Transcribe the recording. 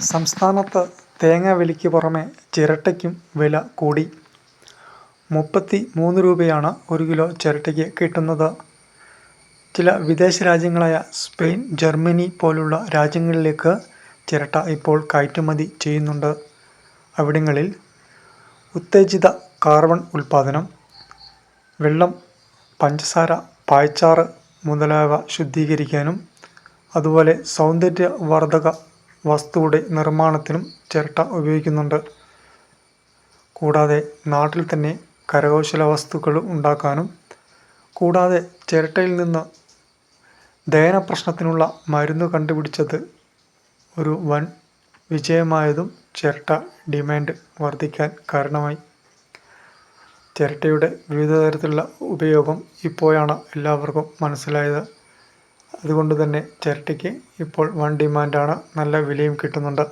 സംസ്ഥാനത്ത് തേങ്ങ വിലയ്ക്ക് പുറമെ ചിരട്ടയ്ക്കും വില കൂടി. മുപ്പത്തി മൂന്ന് രൂപയാണ് ഒരു കിലോ ചിരട്ടയ്ക്ക് കിട്ടുന്നത്. ചില വിദേശ രാജ്യങ്ങളായ സ്പെയിൻ ജർമ്മനി പോലുള്ള രാജ്യങ്ങളിലേക്ക് ചിരട്ട ഇപ്പോൾ കയറ്റുമതി ചെയ്യുന്നുണ്ട്. അവിടങ്ങളിൽ ഉത്തേജിത കാർബൺ ഉൽപ്പാദനം വെള്ളം പഞ്ചസാര പായച്ചാറ് മുതലായവ ശുദ്ധീകരിക്കാനും അതുപോലെ സൗന്ദര്യവർദ്ധക വസ്തുവിടെ നിർമ്മാണത്തിനും ചിരട്ട ഉപയോഗിക്കുന്നുണ്ട്. കൂടാതെ നാട്ടിൽ തന്നെ കരകൗശല വസ്തുക്കൾ ഉണ്ടാക്കാനും കൂടാതെ ചിരട്ടയിൽ നിന്ന് ദഹന പ്രശ്നത്തിനുള്ള മരുന്ന് കണ്ടുപിടിച്ചത് ഒരു വൻ വിജയമായതും ചിരട്ട ഡിമാൻഡ് വർദ്ധിക്കാൻ കാരണമായി. ചിരട്ടയുടെ വിവിധ തരത്തിലുള്ള ഉപയോഗം ഇപ്പോഴാണ് എല്ലാവർക്കും മനസ്സിലായത്. അതുകൊണ്ട് തന്നെ ചിരട്ടയ്ക്ക് ഇപ്പോൾ വൻ ഡിമാൻഡാണ് നല്ല വിലയും കിട്ടുന്നുണ്ട്.